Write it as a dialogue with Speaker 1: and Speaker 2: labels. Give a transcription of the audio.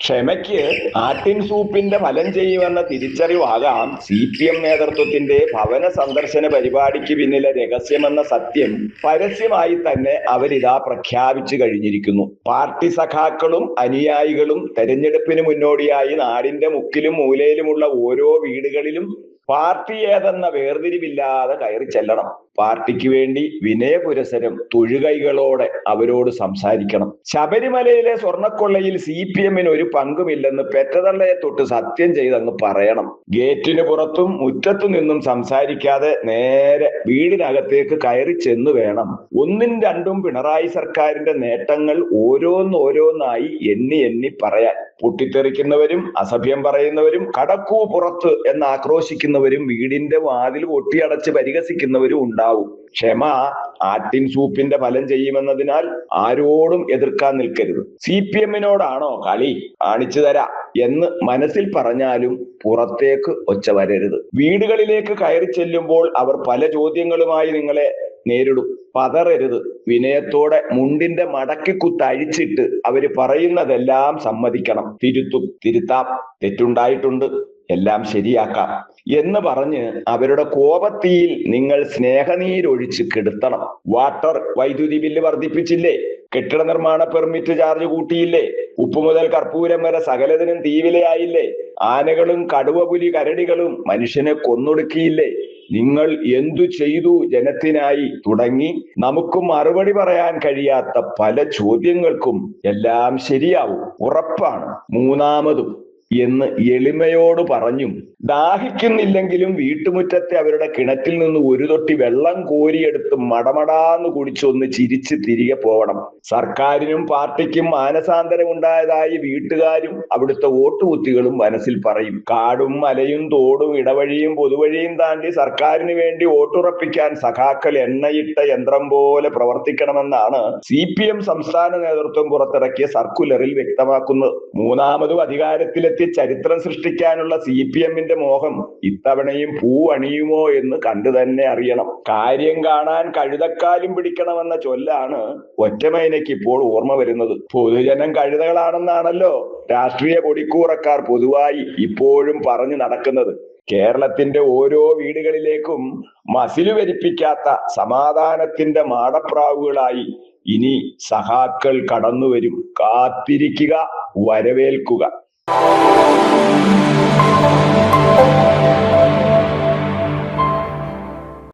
Speaker 1: ക്ഷമയ്ക്ക് ആട്ടിൻ സൂപ്പിന്റെ ഫലം ചെയ്യുമെന്ന തിരിച്ചറിവാകാം സി പി എം നേതൃത്വത്തിന്റെ ഭവന സന്ദർശന പരിപാടിക്ക് പിന്നിലെ രഹസ്യമെന്ന സത്യം പരസ്യമായി തന്നെ അവരിതാ പ്രഖ്യാപിച്ചു കഴിഞ്ഞിരിക്കുന്നു. പാർട്ടി സഖാക്കളും അനുയായികളും തെരഞ്ഞെടുപ്പിന് മുന്നോടിയായി നാടിന്റെ മുക്കിലും മൂലയിലുമുള്ള ഓരോ വീടുകളിലും പാർട്ടി ഏതെന്ന വേർതിരിവില്ലാതെ കയറി ചെല്ലണം. പാർട്ടിക്ക് വേണ്ടി വിനയപുരസരം തൊഴുകൈകളോടെ അവരോട് സംസാരിക്കണം. ശബരിമലയിലെ സ്വർണക്കൊള്ളയിൽ സി പി എമ്മിന് ഒരു പങ്കുമില്ലെന്ന് പെറ്റതള്ളയെ തൊട്ട് സത്യം ചെയ്തങ്ങ് പറയണം. ഗേറ്റിന് പുറത്തും മുറ്റത്തു നിന്നും സംസാരിക്കാതെ നേരെ വീടിനകത്തേക്ക് കയറി ചെന്നു വേണം. ഒന്നും രണ്ടും പിണറായി സർക്കാരിന്റെ നേട്ടങ്ങൾ ഓരോന്നോരോന്നായി എണ്ണി എണ്ണി പറയാൻ. പൊട്ടിത്തെറിക്കുന്നവരും അസഭ്യം പറയുന്നവരും കടക്കൂ പുറത്ത് എന്ന് ആക്രോശിക്കുന്നവരും വീടിന്റെ വാതിൽ ഒട്ടിയടച്ച് പരിഹസിക്കുന്നവരും ഉണ്ടാവും. ക്ഷമ ആറ്റിൻ സൂപ്പിന്റെ ഫലം ചെയ്യുമെന്നതിനാൽ ആരോടും എതിർക്കാൻ നിൽക്കരുത്. സി പി എമ്മിനോടാണോ കളി കാണിച്ചു തരാം എന്ന് മനസ്സിൽ പറഞ്ഞാലും പുറത്തേക്ക് ഒച്ച വരരുത്. വീടുകളിലേക്ക് കയറി ചെല്ലുമ്പോൾ അവർ പല ചോദ്യങ്ങളുമായി നിങ്ങളെ നേരിടും. പതറരുത്. വിനയത്തോടെ മുണ്ടിന്റെ മടക്കി കുത്തഴിച്ചിട്ട് അവർ പറയുന്നതെല്ലാം സമ്മതിക്കണം. തിരുത്തും. തിരുത്താം. തെറ്റുണ്ടായിട്ടുണ്ട്. എല്ലാം ശരിയാക്കാം എന്ന് പറഞ്ഞ് അവരുടെ കോപത്തിയിൽ നിങ്ങൾ സ്നേഹനീരൊഴിച്ച് കെടുത്തണം. വാട്ടർ വൈദ്യുതി ബില്ല് വർദ്ധിപ്പിച്ചില്ലേ? കെട്ടിട നിർമ്മാണ പെർമിറ്റ് ചാർജ് കൂട്ടിയില്ലേ? ഉപ്പ് മുതൽ കർപ്പൂരം വരെ സകലതിനും തീവിലയായില്ലേ ആനകളും കടുവപുലി കരടികളും മനുഷ്യനെ കൊന്നൊടുക്കിയില്ലേ? നിങ്ങൾ എന്തു ചെയ്തു ജനത്തിനായി തുടങ്ങി? നമുക്ക് മറുപടി പറയാൻ കഴിയാത്ത പല ചോദ്യങ്ങൾക്കും എല്ലാം ശരിയാവും. ഉറപ്പാണ്. മൂന്നാമതും എന്ന് എളിമയോട് പറഞ്ഞും ദാഹിക്കുന്നില്ലെങ്കിലും വീട്ടുമുറ്റത്തെ അവരുടെ കിണറ്റിൽ നിന്ന് ഒരു തൊട്ടി വെള്ളം കോരിയെടുത്ത് മടമടാന്ന് കുടിച്ചൊന്ന് ചിരിച്ച് തിരികെ പോകണം സർക്കാരിനും പാർട്ടിക്കും മാനസാന്തരം ഉണ്ടായതായി വീട്ടുകാരും അവിടുത്തെ വോട്ടുകുത്തികളും മനസ്സിൽ പറയും. കാടും മലയും തോടും ഇടവഴിയും പൊതുവഴിയും താണ്ടി സർക്കാരിന് വേണ്ടി വോട്ടുറപ്പിക്കാൻ സഖാക്കൾ എണ്ണയിട്ട യന്ത്രം പോലെ പ്രവർത്തിക്കണമെന്നാണ് സി സംസ്ഥാന നേതൃത്വം പുറത്തിറക്കിയ സർക്കുലറിൽ വ്യക്തമാക്കുന്നത്. മൂന്നാമതും അധികാരത്തിലെത്തി ചരിത്രം സൃഷ്ടിക്കാനുള്ള സി പി എമ്മിന്റെ മോഹം ഇത്തവണയും പൂ അണിയുമോ എന്ന് കണ്ടു തന്നെ അറിയണം. കാര്യം കാണാൻ കഴുതക്കാലും പിടിക്കണമെന്ന ചൊല്ലാണ് ഒറ്റമൈനയ്ക്ക് ഇപ്പോൾ ഓർമ്മ വരുന്നത്. പൊതുജനം കഴുതകളാണെന്നാണല്ലോ രാഷ്ട്രീയ കൊടിക്കൂറക്കാർ പൊതുവായി ഇപ്പോഴും പറഞ്ഞു നടക്കുന്നത്. കേരളത്തിന്റെ ഓരോ വീടുകളിലേക്കും മസിൽ വരിപ്പിക്കാത്ത സമാധാനത്തിന്റെ മാടപ്രാവുകളായി ഇനി സഹാക്കൾ കടന്നുവരും. കാത്തിരിക്കുക വരവേൽക്കുക. Oh,